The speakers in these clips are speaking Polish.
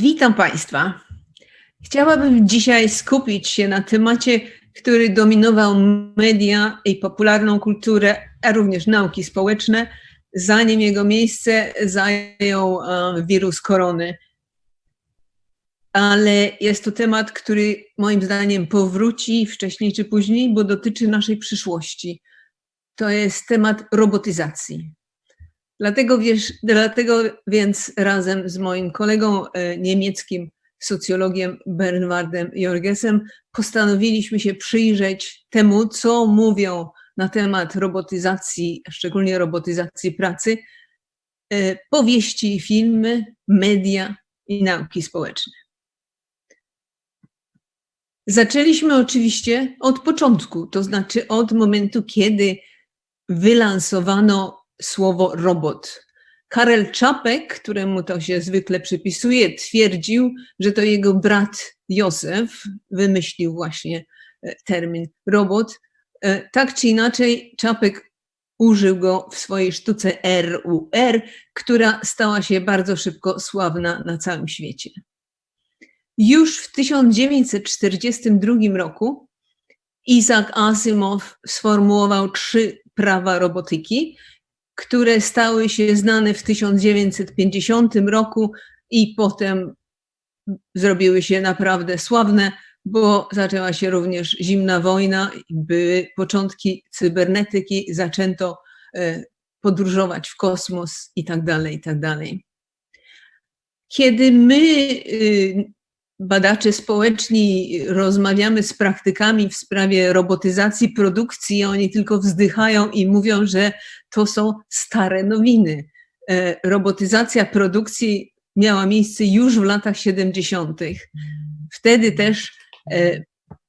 Witam Państwa. Chciałabym dzisiaj skupić się na temacie, który dominował media i popularną kulturę, a również nauki społeczne, zanim jego miejsce zajął e, wirus korony. Ale jest to temat, który moim zdaniem powróci wcześniej czy później, bo dotyczy naszej przyszłości. To jest temat robotyzacji. Dlatego, wiesz, dlatego więc razem z moim kolegą e, niemieckim socjologiem Bernardem Jorgesem postanowiliśmy się przyjrzeć temu, co mówią na temat robotyzacji, szczególnie robotyzacji pracy, e, powieści, filmy, media i nauki społeczne. Zaczęliśmy oczywiście od początku, to znaczy od momentu, kiedy wylansowano słowo robot. Karel Czapek, któremu to się zwykle przypisuje, twierdził, że to jego brat Józef wymyślił właśnie e, termin robot. E, tak czy inaczej, Czapek użył go w swojej sztuce RUR, która stała się bardzo szybko sławna na całym świecie. Już w 1942 roku Isaac Asimov sformułował trzy prawa robotyki, które stały się znane w 1950 roku i potem zrobiły się naprawdę sławne, bo zaczęła się również zimna wojna, były początki cybernetyki, zaczęto e, podróżować w kosmos i tak dalej, i tak dalej. Kiedy my y, badacze społeczni rozmawiamy z praktykami w sprawie robotyzacji produkcji, oni tylko wzdychają i mówią, że to są stare nowiny. E, robotyzacja produkcji miała miejsce już w latach 70. Wtedy też e,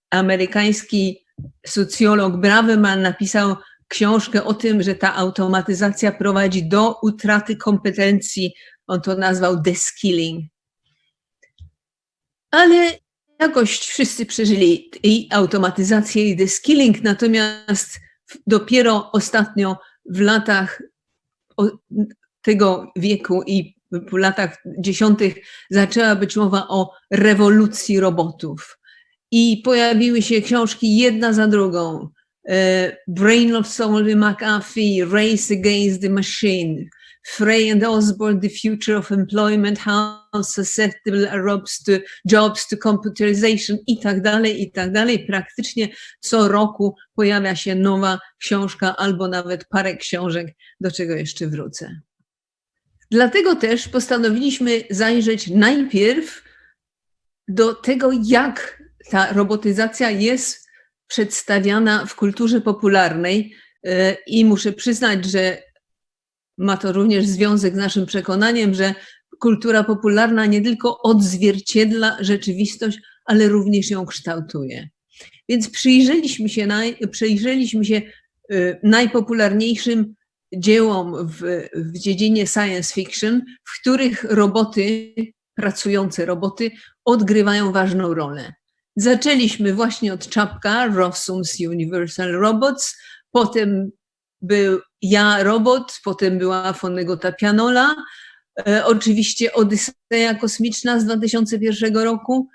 amerykański socjolog Braverman napisał książkę o tym, że ta automatyzacja prowadzi do utraty kompetencji. On to nazwał deskilling ale jakoś wszyscy przeżyli i automatyzację, i deskilling, natomiast dopiero ostatnio w latach tego wieku i w latach dziesiątych zaczęła być mowa o rewolucji robotów. I pojawiły się książki jedna za drugą. E, Brain of Solomon McAfee, Race Against the Machine, Frey and Osborne, The Future of Employment, How Susceptible are Jobs to, jobs to Computerization i tak dalej, i tak dalej. Praktycznie co roku pojawia się nowa książka albo nawet parę książek, do czego jeszcze wrócę. Dlatego też postanowiliśmy zajrzeć najpierw do tego, jak ta robotyzacja jest przedstawiana w kulturze popularnej. E, I muszę przyznać, że ma to również związek z naszym przekonaniem, że kultura popularna nie tylko odzwierciedla rzeczywistość, ale również ją kształtuje. Więc przyjrzeliśmy się, naj, przyjrzeliśmy się y, najpopularniejszym dziełom w, w dziedzinie science fiction, w których roboty, pracujące roboty, odgrywają ważną rolę. Zaczęliśmy właśnie od czapka Rossum's Universal Robots, potem był Ja Robot, potem była Fonegota Pianola, e, oczywiście Odyseja Kosmiczna z 2001 roku,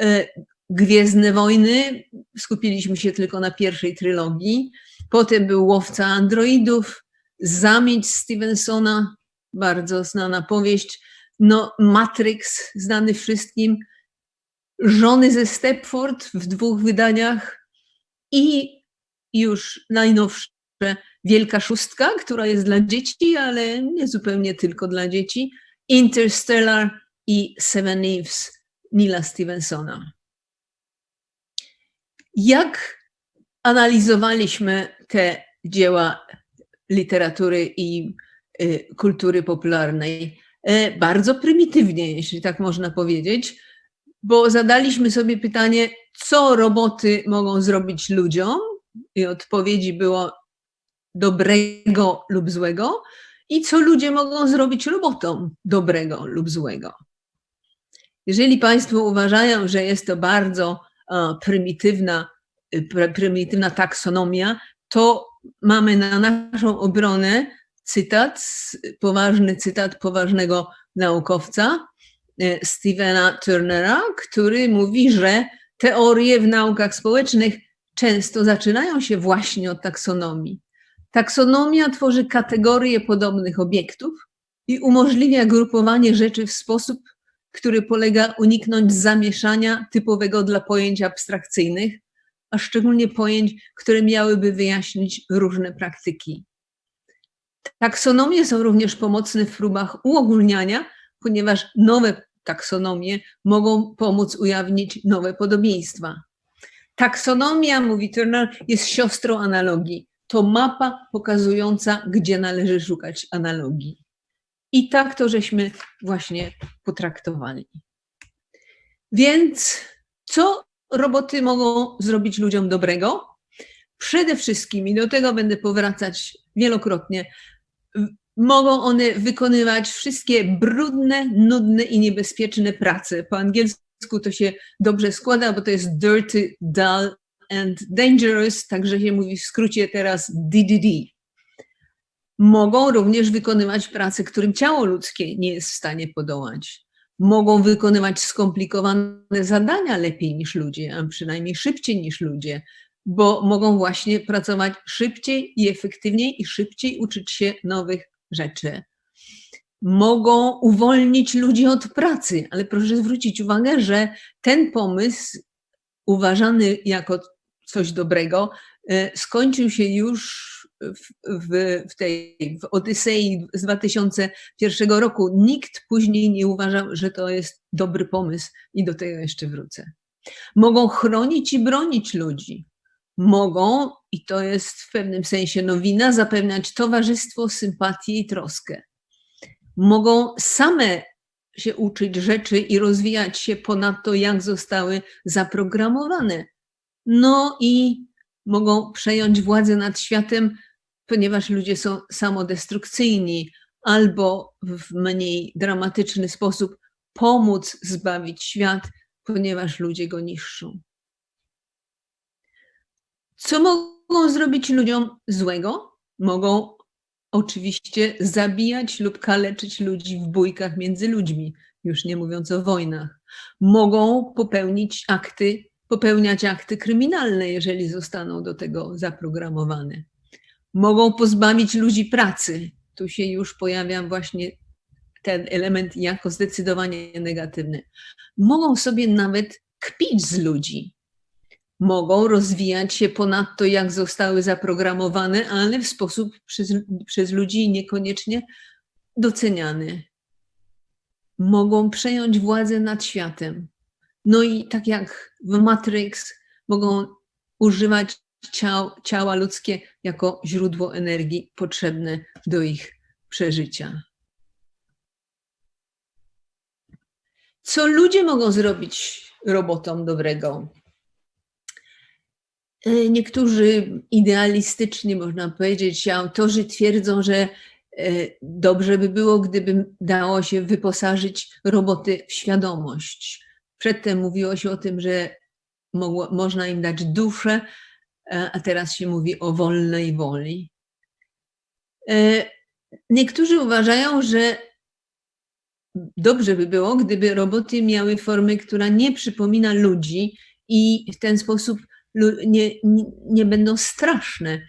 e, Gwiezdne Wojny, skupiliśmy się tylko na pierwszej trylogii, potem był Łowca Androidów, Zamieć Stevensona, bardzo znana powieść, no Matrix, znany wszystkim, Żony ze Stepford w dwóch wydaniach. I już najnowsze Wielka Szóstka, która jest dla dzieci, ale nie zupełnie tylko dla dzieci, Interstellar i Seven Eves Nila Stevensona. Jak analizowaliśmy te dzieła literatury i y, kultury popularnej? E, bardzo prymitywnie, jeśli tak można powiedzieć, bo zadaliśmy sobie pytanie, co roboty mogą zrobić ludziom, i odpowiedzi było dobrego lub złego i co ludzie mogą zrobić robotom dobrego lub złego. Jeżeli Państwo uważają, że jest to bardzo prymitywna, prymitywna taksonomia, to mamy na naszą obronę cytat, poważny cytat poważnego naukowca, e, Stevena Turnera, który mówi, że teorie w naukach społecznych często zaczynają się właśnie od taksonomii. Taksonomia tworzy kategorie podobnych obiektów i umożliwia grupowanie rzeczy w sposób, który polega uniknąć zamieszania typowego dla pojęć abstrakcyjnych, a szczególnie pojęć, które miałyby wyjaśnić różne praktyki. Taksonomie są również pomocne w próbach uogólniania, ponieważ nowe taksonomie mogą pomóc ujawnić nowe podobieństwa. Taksonomia, mówi Turner, jest siostrą analogii. To mapa pokazująca, gdzie należy szukać analogii. I tak to żeśmy właśnie potraktowali. Więc co roboty mogą zrobić ludziom dobrego? Przede wszystkim, i do tego będę powracać wielokrotnie, mogą one wykonywać wszystkie brudne, nudne i niebezpieczne prace. Po angielsku to się dobrze składa, bo to jest dirty, dull and dangerous, także się mówi w skrócie teraz DDD. Mogą również wykonywać prace, którym ciało ludzkie nie jest w stanie podołać. Mogą wykonywać skomplikowane zadania lepiej niż ludzie, a przynajmniej szybciej niż ludzie, bo mogą właśnie pracować szybciej i efektywniej i szybciej uczyć się nowych rzeczy. Mogą uwolnić ludzi od pracy, ale proszę zwrócić uwagę, że ten pomysł, uważany jako coś dobrego, e, skończył się już w, w, tej w Odysei z 2001 roku. Nikt później nie uważał, że to jest dobry pomysł i do tego jeszcze wrócę. Mogą chronić i bronić ludzi mogą, i to jest w pewnym sensie nowina, zapewniać towarzystwo, sympatię i troskę. Mogą same się uczyć rzeczy i rozwijać się ponad to, jak zostały zaprogramowane. No i mogą przejąć władzę nad światem, ponieważ ludzie są samodestrukcyjni, albo w mniej dramatyczny sposób pomóc zbawić świat, ponieważ ludzie go niszczą. Co mogą zrobić ludziom złego? Mogą oczywiście zabijać lub kaleczyć ludzi w bójkach między ludźmi, już nie mówiąc o wojnach. Mogą popełnić akty, popełniać akty kryminalne, jeżeli zostaną do tego zaprogramowane. Mogą pozbawić ludzi pracy. Tu się już pojawia właśnie ten element jako zdecydowanie negatywny. Mogą sobie nawet kpić z ludzi mogą rozwijać się ponad to, jak zostały zaprogramowane, ale w sposób przez, przez ludzi niekoniecznie doceniany. Mogą przejąć władzę nad światem. No i tak jak w Matrix, mogą używać ciał, ciała ludzkie jako źródło energii potrzebne do ich przeżycia. Co ludzie mogą zrobić robotom dobrego? E, niektórzy idealistycznie, można powiedzieć, autorzy twierdzą, że e, dobrze by było, gdyby dało się wyposażyć roboty w świadomość. Przedtem mówiło się o tym, że mogło, można im dać duszę, e, a teraz się mówi o wolnej woli. Niektórzy uważają, że dobrze by było, gdyby roboty miały formę, która nie przypomina ludzi i w ten sposób nie, nie, nie będą straszne.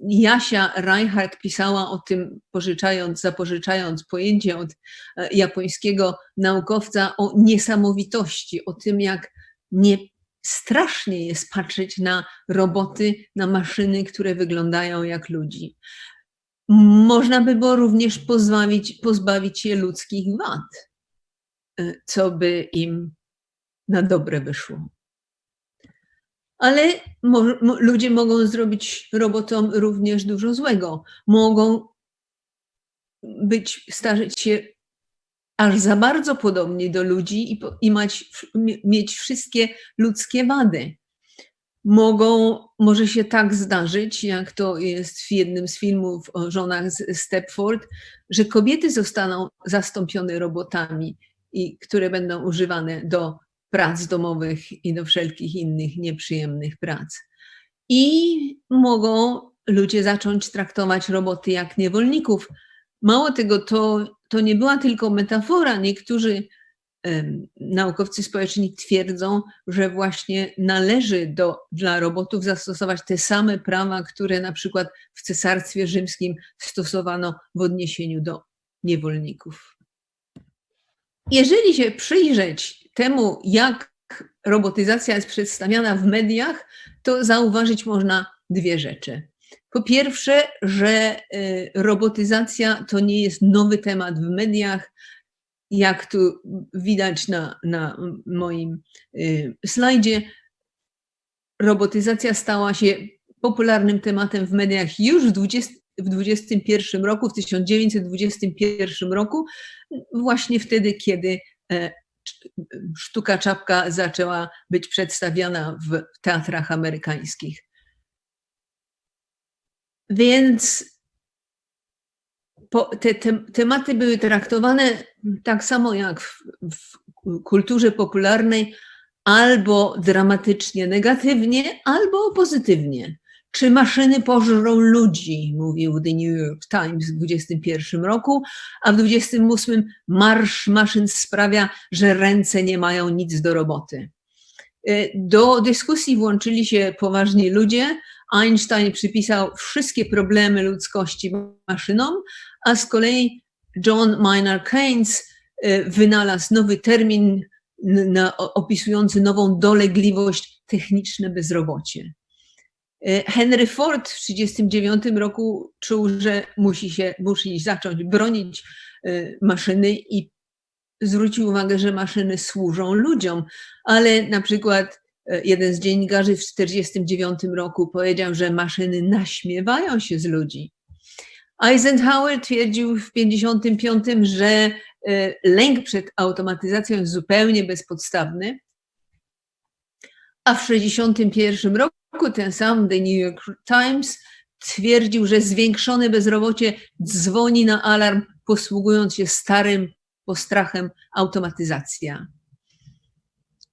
Jasia Reinhardt pisała o tym, pożyczając, zapożyczając pojęcie od e, japońskiego naukowca o niesamowitości, o tym, jak nie strasznie jest patrzeć na roboty, na maszyny, które wyglądają jak ludzi. Można by było również pozbawić, pozbawić je ludzkich wad, e, co by im na dobre wyszło ale mo, ludzie mogą zrobić robotom również dużo złego. Mogą być, starzeć się aż za bardzo podobni do ludzi i, i mać, mieć wszystkie ludzkie wady. Mogą, może się tak zdarzyć, jak to jest w jednym z filmów o żonach z Stepford, że kobiety zostaną zastąpione robotami, i, które będą używane do prac domowych i do wszelkich innych nieprzyjemnych prac. I mogą ludzie zacząć traktować roboty jak niewolników, Mało tego, to, to nie była tylko metafora. Niektórzy naukowcy społeczni twierdzą, że właśnie należy do, dla robotów zastosować te same prawa, które na przykład w Cesarstwie Rzymskim stosowano w odniesieniu do niewolników. Jeżeli się przyjrzeć temu, jak robotyzacja jest przedstawiana w mediach, to zauważyć można dwie rzeczy. Po pierwsze, że y, robotyzacja to nie jest nowy temat w mediach. Jak tu widać na, na moim y, slajdzie, robotyzacja stała się popularnym tematem w mediach już w 20, w 21 roku, w 1921 roku, właśnie wtedy, kiedy e, sztuka czapka zaczęła być przedstawiana w teatrach amerykańskich. Więc te, te, tematy były traktowane tak samo jak w, w kulturze popularnej, albo dramatycznie negatywnie, albo pozytywnie. Czy maszyny pożrą ludzi, mówił The New York Times w 21 roku, a w 28 marsz maszyn sprawia, że ręce nie mają nic do roboty. Y, do dyskusji włączyli się poważni ludzie. Einstein przypisał wszystkie problemy ludzkości maszynom, a z kolei John Maynard Keynes y, wynalazł nowy termin opisujący nową dolegliwość techniczne bezrobocie. Y, Henry Ford w 1939 roku czuł, że musi się musi zacząć bronić maszyny i zwrócił uwagę, że maszyny służą ludziom, ale na przykład e, jeden z dziennikarzy w 1949 roku powiedział, że maszyny naśmiewają się z ludzi. Eisenhower twierdził w 1955, że lęk przed automatyzacją jest zupełnie bezpodstawny, a w 1961 roku ten sam The New York Times twierdził, że zwiększone bezrobocie dzwoni na alarm, posługując się starym postrachem automatyzacja.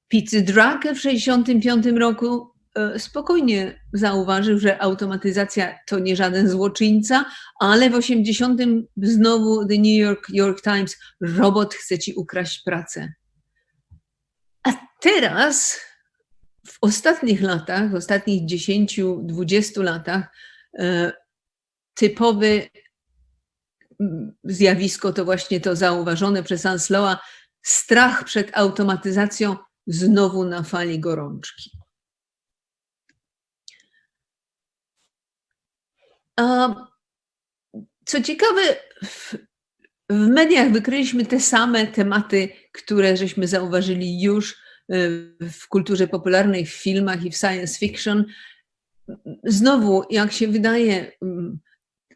Pizzy Drake w 1965 roku e, spokojnie zauważył, że automatyzacja to nie żaden złoczyńca, ale w 80 znowu The New York, York Times robot chce ci ukraść pracę. A teraz w ostatnich latach, w ostatnich 10-20 latach e, typowy zjawisko to właśnie to zauważone przez Ansloa, strach przed automatyzacją znowu na fali gorączki. A co ciekawe, w, w mediach wykryliśmy te same tematy, które żeśmy zauważyli już w kulturze popularnej, w filmach i w science fiction. Znowu, jak się wydaje,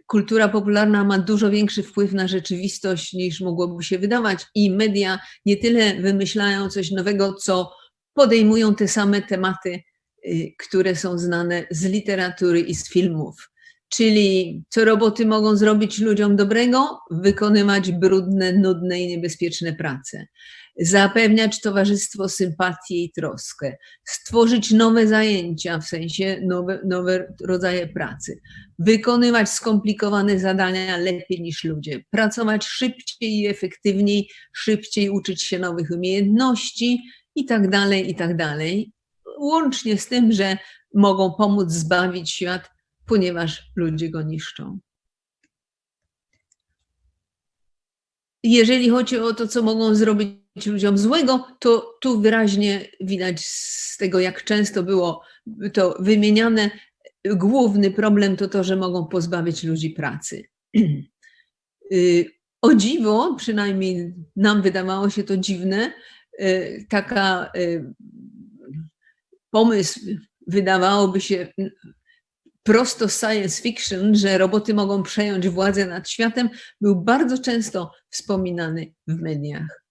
kultura popularna ma dużo większy wpływ na rzeczywistość niż mogłoby się wydawać, i media nie tyle wymyślają coś nowego, co podejmują te same tematy, y, które są znane z literatury i z filmów. Czyli co roboty mogą zrobić ludziom dobrego? Wykonywać brudne, nudne i niebezpieczne prace zapewniać towarzystwo, sympatię i troskę, stworzyć nowe zajęcia, w sensie nowe, nowe rodzaje pracy, wykonywać skomplikowane zadania lepiej niż ludzie, pracować szybciej i efektywniej, szybciej uczyć się nowych umiejętności i tak dalej, i tak dalej. Łącznie z tym, że mogą pomóc zbawić świat, ponieważ ludzie go niszczą. Jeżeli chodzi o to, co mogą zrobić ludziom złego, to tu wyraźnie widać z tego, jak często było to wymieniane, główny problem to to, że mogą pozbawić ludzi pracy. Y, o dziwo, przynajmniej nam wydawało się to dziwne, y, taka y, pomysł wydawałoby się prosto science fiction, że roboty mogą przejąć władzę nad światem, był bardzo często wspominany w mediach.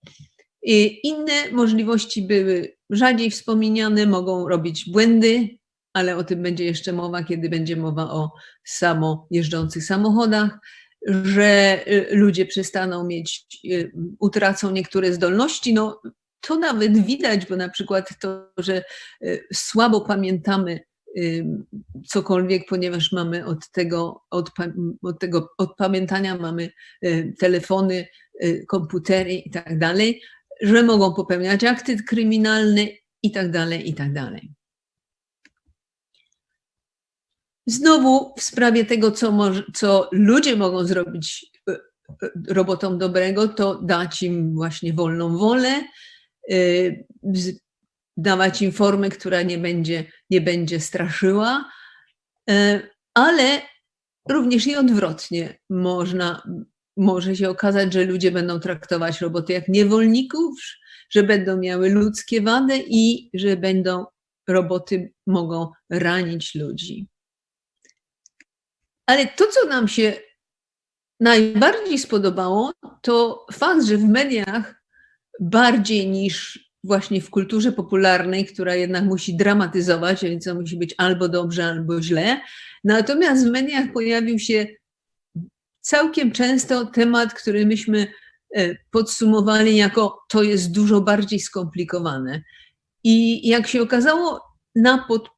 Inne możliwości były rzadziej wspomniane, mogą robić błędy, ale o tym będzie jeszcze mowa, kiedy będzie mowa o samo jeżdżących samochodach, że y, ludzie przestaną mieć, y, utracą niektóre zdolności. No, to nawet widać, bo na przykład to, że y, słabo pamiętamy cokolwiek, ponieważ mamy od tego, od, od tego od pamiętania mamy telefony, komputery i tak dalej, że mogą popełniać akty kryminalne i tak dalej, i tak dalej. Znowu w sprawie tego, co, co ludzie mogą zrobić e, robotom dobrego, to dać im właśnie wolną wolę, dawać im formę, która nie będzie, nie będzie straszyła, ale również i odwrotnie można, może się okazać, że ludzie będą traktować roboty jak niewolników, że będą miały ludzkie wady i że będą roboty mogą ranić ludzi. Ale to, co nam się najbardziej spodobało, to fakt, że w mediach bardziej niż właśnie w kulturze popularnej, która jednak musi dramatyzować, więc to musi być albo dobrze, albo źle. Natomiast w mediach pojawił się całkiem często temat, który myśmy e, podsumowali jako to jest dużo bardziej skomplikowane. I jak się okazało, na pod,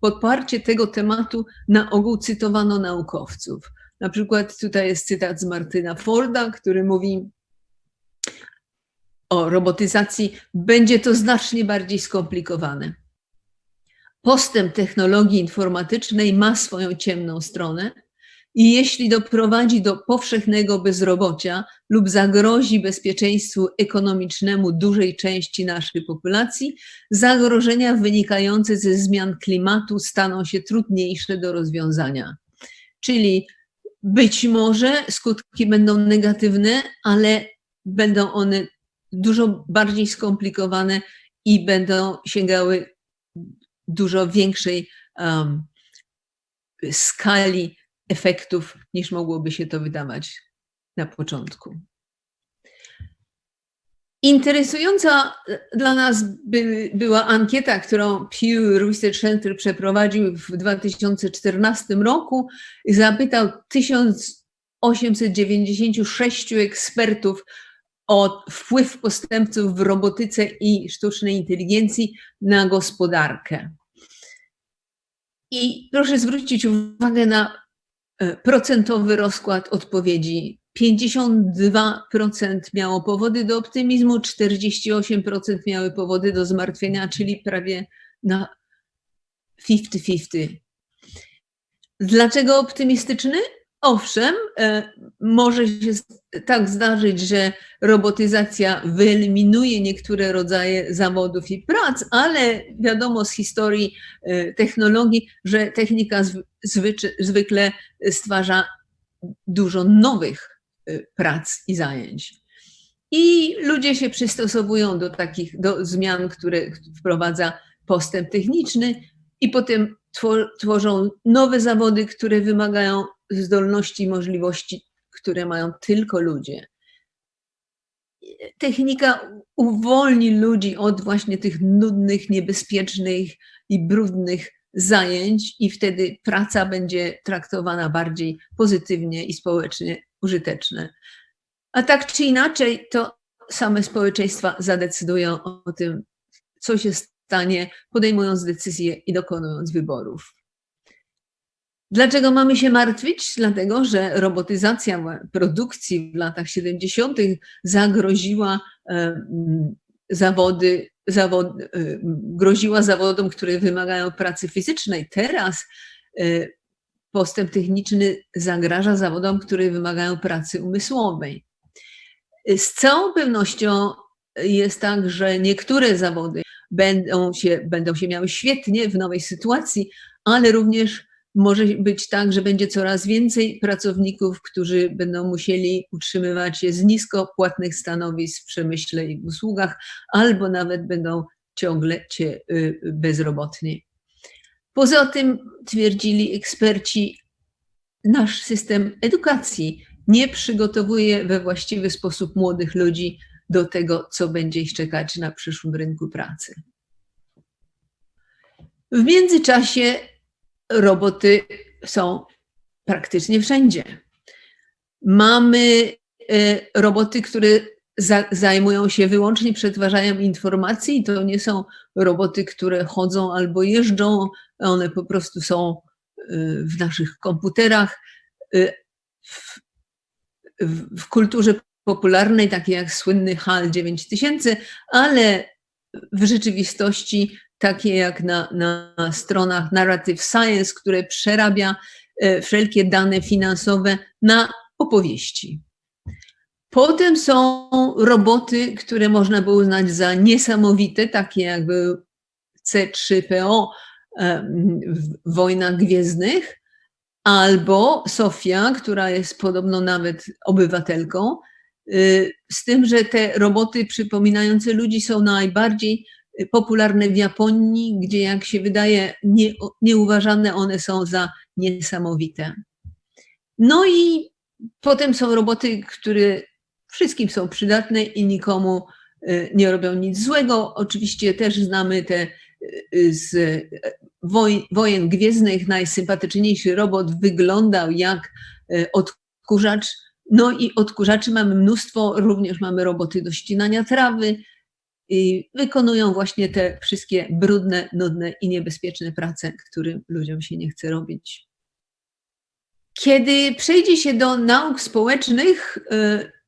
podparcie tego tematu na ogół cytowano naukowców. Na przykład tutaj jest cytat z Martyna Forda, który mówi o robotyzacji: będzie to znacznie bardziej skomplikowane. Postęp technologii informatycznej ma swoją ciemną stronę, i jeśli doprowadzi do powszechnego bezrobocia lub zagrozi bezpieczeństwu ekonomicznemu dużej części naszej populacji, zagrożenia wynikające ze zmian klimatu staną się trudniejsze do rozwiązania. Czyli być może skutki będą negatywne, ale będą one dużo bardziej skomplikowane i będą sięgały dużo większej um, skali efektów, niż mogłoby się to wydawać na początku. Interesująca dla nas by, była ankieta, którą Pew Research Center przeprowadził w 2014 roku zapytał 1896 ekspertów o wpływ postępców w robotyce i sztucznej inteligencji na gospodarkę. I proszę zwrócić uwagę na E, procentowy rozkład odpowiedzi. 52% miało powody do optymizmu, 48% miały powody do zmartwienia, czyli prawie na 50-50. Dlaczego optymistyczny? Owszem, e, może się tak zdarzyć, że robotyzacja wyeliminuje niektóre rodzaje zawodów i prac, ale wiadomo z historii e, technologii, że technika zwykle stwarza dużo nowych e, prac i zajęć. I ludzie się przystosowują do takich do zmian, które wprowadza postęp techniczny, i potem tworzą nowe zawody, które wymagają zdolności i możliwości, które mają tylko ludzie. Technika uwolni ludzi od właśnie tych nudnych, niebezpiecznych i brudnych zajęć, i wtedy praca będzie traktowana bardziej pozytywnie i społecznie użyteczne. A tak czy inaczej, to same społeczeństwa zadecydują o tym, co się stanie, podejmując decyzje i dokonując wyborów. Dlaczego mamy się martwić? Dlatego, że robotyzacja produkcji w latach 70. zagroziła e, zawody, zawod, e, groziła zawodom, które wymagają pracy fizycznej. Teraz e, postęp techniczny zagraża zawodom, które wymagają pracy umysłowej. Z całą pewnością jest tak, że niektóre zawody będą się, będą się miały świetnie w nowej sytuacji, ale również może być tak, że będzie coraz więcej pracowników, którzy będą musieli utrzymywać się z nisko płatnych stanowisk w przemyśle i usługach, albo nawet będą ciągle y, bezrobotni. Poza tym, twierdzili eksperci, nasz system edukacji nie przygotowuje we właściwy sposób młodych ludzi do tego, co będzie ich czekać na przyszłym rynku pracy. W międzyczasie roboty są praktycznie wszędzie. Mamy e, roboty, które za, zajmują się wyłącznie przetwarzaniem informacji. To nie są roboty, które chodzą albo jeżdżą, one po prostu są y, w naszych komputerach. Y, w, w, w kulturze popularnej, takiej jak słynny HAL 9000, ale w rzeczywistości takie jak na, na stronach Narrative Science, które przerabia e, wszelkie dane finansowe na opowieści. Potem są roboty, które można by uznać za niesamowite, takie jakby C3PO e, w wojnach gwiezdnych, albo Sofia, która jest podobno nawet obywatelką, e, z tym, że te roboty przypominające ludzi są najbardziej popularne w Japonii, gdzie jak się wydaje nie, nieuważane one są za niesamowite. No i potem są roboty, które wszystkim są przydatne i nikomu y, nie robią nic złego. Oczywiście też znamy te y, z woj, wojen gwiezdnych najsympatyczniejszy robot wyglądał jak y, odkurzacz. No i odkurzaczy mamy mnóstwo, również mamy roboty do ścinania trawy, i wykonują właśnie te wszystkie brudne, nudne i niebezpieczne prace, którym ludziom się nie chce robić. Kiedy przejdzie się do nauk społecznych, y,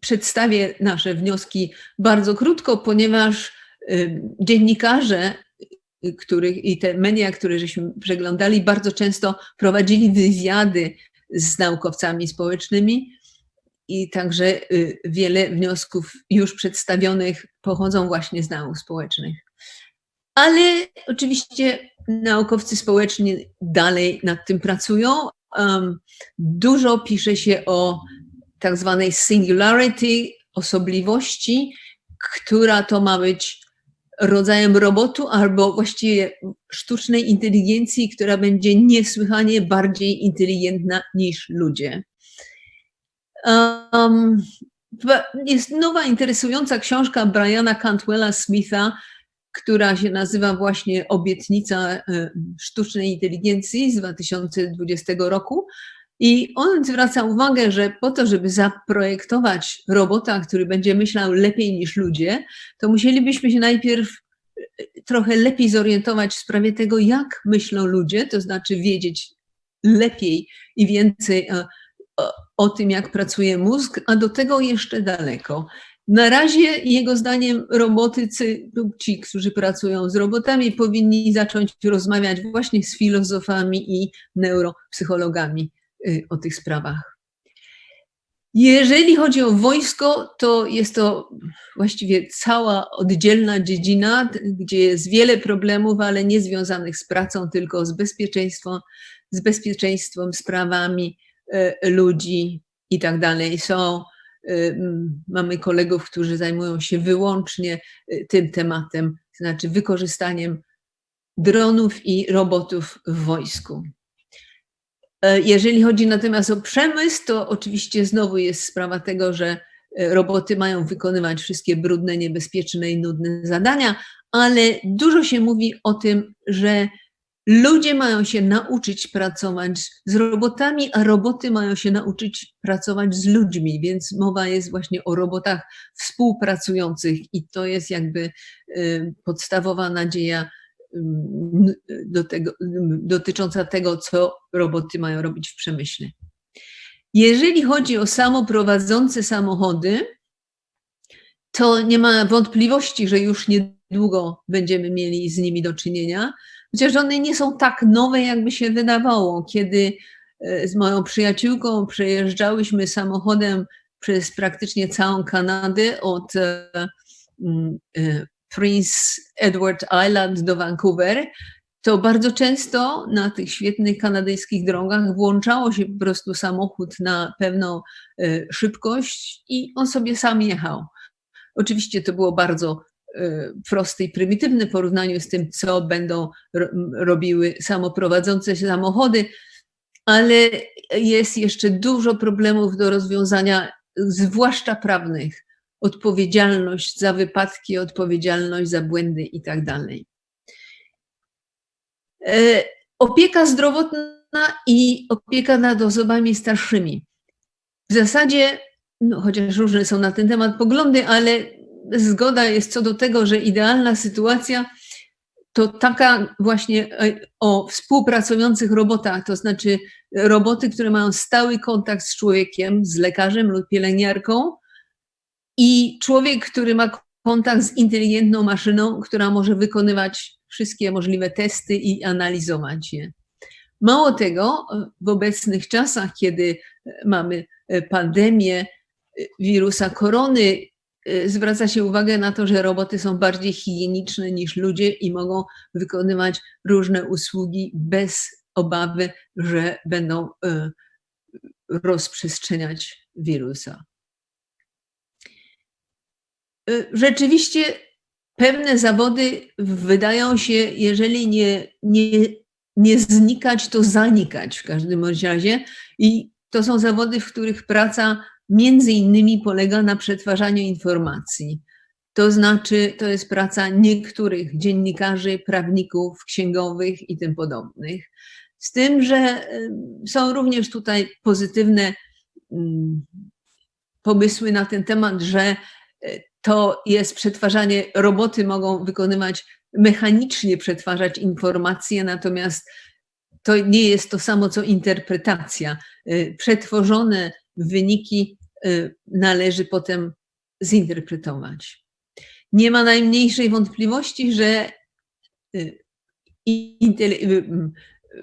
przedstawię nasze wnioski bardzo krótko, ponieważ y, dziennikarze y, których, i te media, które żeśmy przeglądali, bardzo często prowadzili wywiady z naukowcami społecznymi i także y, wiele wniosków już przedstawionych pochodzą właśnie z nauk społecznych. Ale oczywiście naukowcy społeczni dalej nad tym pracują. Dużo pisze się o tak zwanej singularity, osobliwości, która to ma być rodzajem robotu albo właściwie sztucznej inteligencji, która będzie niesłychanie bardziej inteligentna niż ludzie. Um, jest nowa, interesująca książka Briana Cantwella Smitha, która się nazywa właśnie Obietnica e, sztucznej inteligencji z 2020 roku. I on zwraca uwagę, że po to, żeby zaprojektować robota, który będzie myślał lepiej niż ludzie, to musielibyśmy się najpierw e, trochę lepiej zorientować w sprawie tego, jak myślą ludzie, to znaczy wiedzieć lepiej i więcej o tym, jak pracuje mózg, a do tego jeszcze daleko. Na razie, jego zdaniem, robotycy lub ci, którzy pracują z robotami, powinni zacząć rozmawiać właśnie z filozofami i neuropsychologami y, o tych sprawach. Jeżeli chodzi o wojsko, to jest to właściwie cała oddzielna dziedzina, gdzie jest wiele problemów, ale nie związanych z pracą, tylko z bezpieczeństwem, z bezpieczeństwem, sprawami E, ludzi i tak dalej. Są, e, mamy kolegów, którzy zajmują się wyłącznie e, tym tematem, znaczy wykorzystaniem dronów i robotów w wojsku. Jeżeli chodzi natomiast o przemysł, to oczywiście znowu jest sprawa tego, że roboty mają wykonywać wszystkie brudne, niebezpieczne i nudne zadania, ale dużo się mówi o tym, że Ludzie mają się nauczyć pracować z robotami, a roboty mają się nauczyć pracować z ludźmi, więc mowa jest właśnie o robotach współpracujących i to jest jakby podstawowa nadzieja do tego, dotycząca tego, co roboty mają robić w przemyśle. Jeżeli chodzi o samoprowadzące samochody, to nie ma wątpliwości, że już niedługo będziemy mieli z nimi do czynienia. Chociaż one nie są tak nowe, jakby się wydawało. Kiedy e, z moją przyjaciółką przejeżdżałyśmy samochodem przez praktycznie całą Kanadę od e, mm, e, Prince Edward Island do Vancouver, to bardzo często na tych świetnych kanadyjskich drogach włączało się po prostu samochód na pewną szybkość i on sobie sam jechał. Oczywiście to było bardzo Y, prosty i prymitywny w porównaniu z tym, co będą robiły samoprowadzące się samochody, ale jest jeszcze dużo problemów do rozwiązania, zwłaszcza prawnych. Odpowiedzialność za wypadki, odpowiedzialność za błędy i tak dalej. E, opieka zdrowotna i opieka nad osobami starszymi. W zasadzie no, chociaż różne są na ten temat poglądy, ale zgoda jest co do tego, że idealna sytuacja to taka właśnie e, o współpracujących robotach, to znaczy roboty, które mają stały kontakt z człowiekiem, z lekarzem lub pielęgniarką i człowiek, który ma kontakt z inteligentną maszyną, która może wykonywać wszystkie możliwe testy i analizować je. Mało tego, w obecnych czasach, kiedy mamy pandemię wirusa korony, zwraca się uwagę na to, że roboty są bardziej higieniczne niż ludzie i mogą wykonywać różne usługi bez obawy, że będą e, rozprzestrzeniać wirusa. E, rzeczywiście pewne zawody wydają się, jeżeli nie, nie, nie znikać, to zanikać w każdym razie. I to są zawody, w których praca między innymi polega na przetwarzaniu informacji. To znaczy, to jest praca niektórych dziennikarzy, prawników, księgowych i tym podobnych. Z tym, że są również tutaj pozytywne mm, pomysły na ten temat, że e, to jest przetwarzanie, roboty mogą wykonywać mechanicznie przetwarzać informacje, natomiast to nie jest to samo co interpretacja. E, przetworzone wyniki należy potem zinterpretować. Nie ma najmniejszej wątpliwości, że,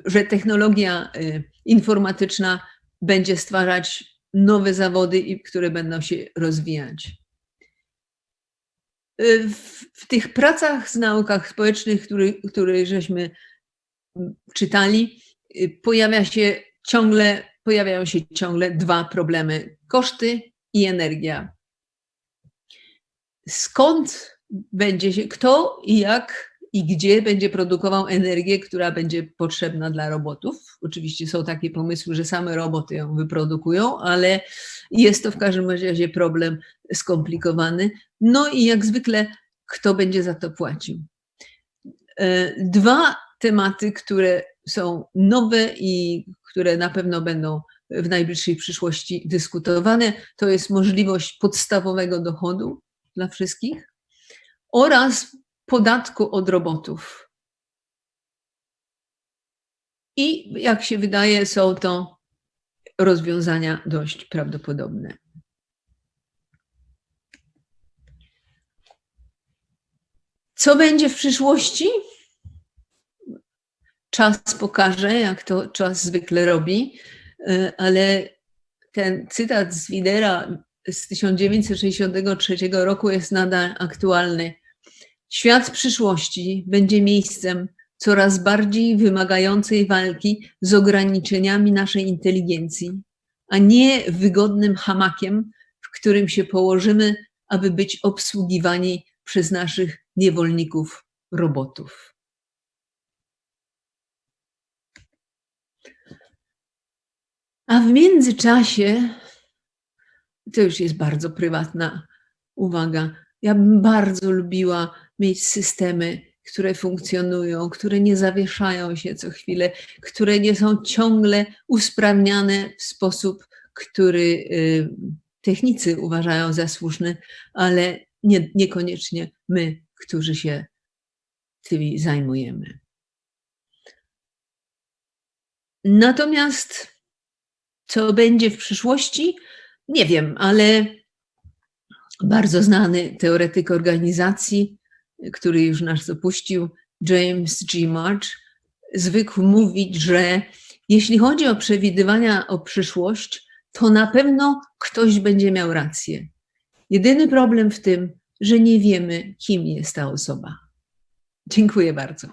że technologia informatyczna będzie stwarzać nowe zawody, które będą się rozwijać. Y, w, w tych pracach z naukach społecznych, które, które żeśmy czytali, y, pojawia się ciągle, pojawiają się ciągle dwa problemy: koszty i energia. Skąd będzie się, kto i jak i gdzie będzie produkował energię, która będzie potrzebna dla robotów. Oczywiście są takie pomysły, że same roboty ją wyprodukują, ale jest to w każdym razie problem skomplikowany. No i jak zwykle, kto będzie za to płacił? E, dwa tematy, które są nowe i które na pewno będą w najbliższej przyszłości dyskutowane, to jest możliwość podstawowego dochodu dla wszystkich oraz podatku od robotów. I jak się wydaje, są to rozwiązania dość prawdopodobne. Co będzie w przyszłości? Czas pokaże, jak to czas zwykle robi, e, ale ten cytat z Widera z 1963 roku jest nadal aktualny. Świat przyszłości będzie miejscem coraz bardziej wymagającej walki z ograniczeniami naszej inteligencji, a nie wygodnym hamakiem, w którym się położymy, aby być obsługiwani przez naszych niewolników robotów. A w międzyczasie, to już jest bardzo prywatna uwaga, ja bym bardzo lubiła mieć systemy, które funkcjonują, które nie zawieszają się co chwilę, które nie są ciągle usprawniane w sposób, który y, technicy uważają za słuszny, ale nie, niekoniecznie my, którzy się tymi zajmujemy. Natomiast co będzie w przyszłości? Nie wiem, ale bardzo znany teoretyk organizacji który już nas dopuścił, James G. March, zwykł mówić, że jeśli chodzi o przewidywania o przyszłość, to na pewno ktoś będzie miał rację. Jedyny problem w tym, że nie wiemy, kim jest ta osoba. Dziękuję bardzo.